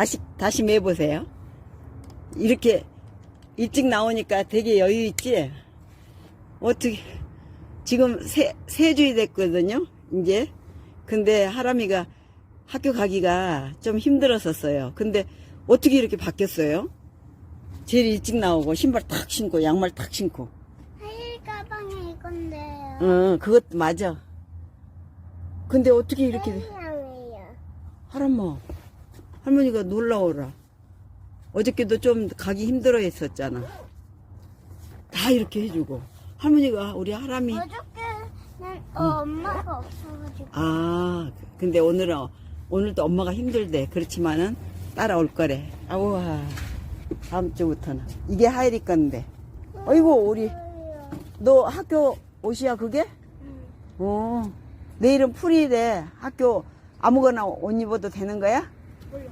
다시, 다시 매보세요. 이렇게 일찍 나오니까 되게 여유 있지? 어떻게, 지금 세, 세 주이 됐거든요, 이제. 근데 하람이가 학교 가기가 좀 힘들었었어요. 근데 어떻게 이렇게 바뀌었어요? 제일 일찍 나오고, 신발 탁 신고, 양말 탁 신고. 하일 가방에 이건데요. 응, 그것도 맞아. 근데 어떻게 이렇게. 하람아, 할머니가 놀라워라. 어저께도 좀 가기 힘들어 했었잖아. 다 이렇게 해주고. 할머니가, 우리 하람이, 어저께는 어, 엄마가 없어가지고. 아, 근데 오늘은, 오늘도 엄마가 힘들대. 그렇지만은 따라올 거래. 아우와, 다음 주부터는. 이게 하이리 건데. 어이구, 우리, 너 학교 옷이야, 그게? 어, 내일은 풀이래. 학교 아무거나 옷 입어도 되는 거야? 몰라.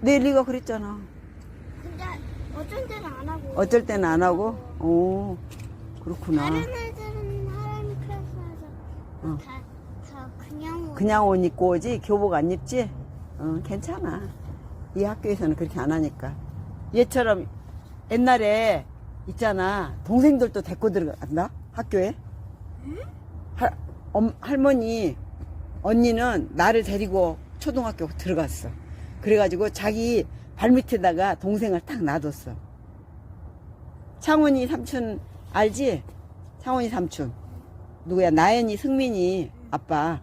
내일 네가 그랬잖아. 근데 어쩐 때는 안 하고. 어쩔 때는 안 하고? 오, 그렇구나. 다른 애들은 하람이 클래스에서 어. 다, 다 그냥 그냥 옷 입고 오지? 교복 안 입지? 어, 괜찮아. 이 학교에서는 그렇게 안 하니까. 얘처럼 옛날에 있잖아. 동생들도 데리고 들어간다? 학교에? 할, 엄- 할머니, 언니는 나를 데리고 초등학교 들어갔어. 그래가지고 자기 발밑에다가 동생을 딱 놔뒀어. 창훈이 삼촌 알지? 창훈이 삼촌. 누구야? 나연이, 승민이 아빠.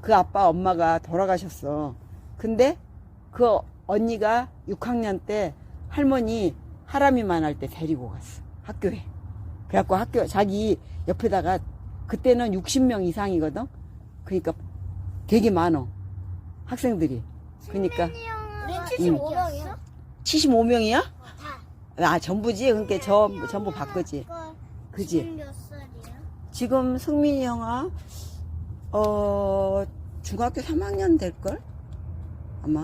그 아빠 엄마가 돌아가셨어. 근데 그 언니가 6학년 때 할머니 하람이만 할 때 데리고 갔어. 학교에. 그래갖고 학교 자기 옆에다가 그때는 60명 이상이거든. 그러니까 되게 많어. 학생들이. 그러니까 우린 75명이야? 75명이야? 다. 아, 전부지? 그러니까 저, 전부 바꾸지. 그지? 지금 몇 살이야? 지금 승민이 형아, 어, 중학교 3학년 될걸?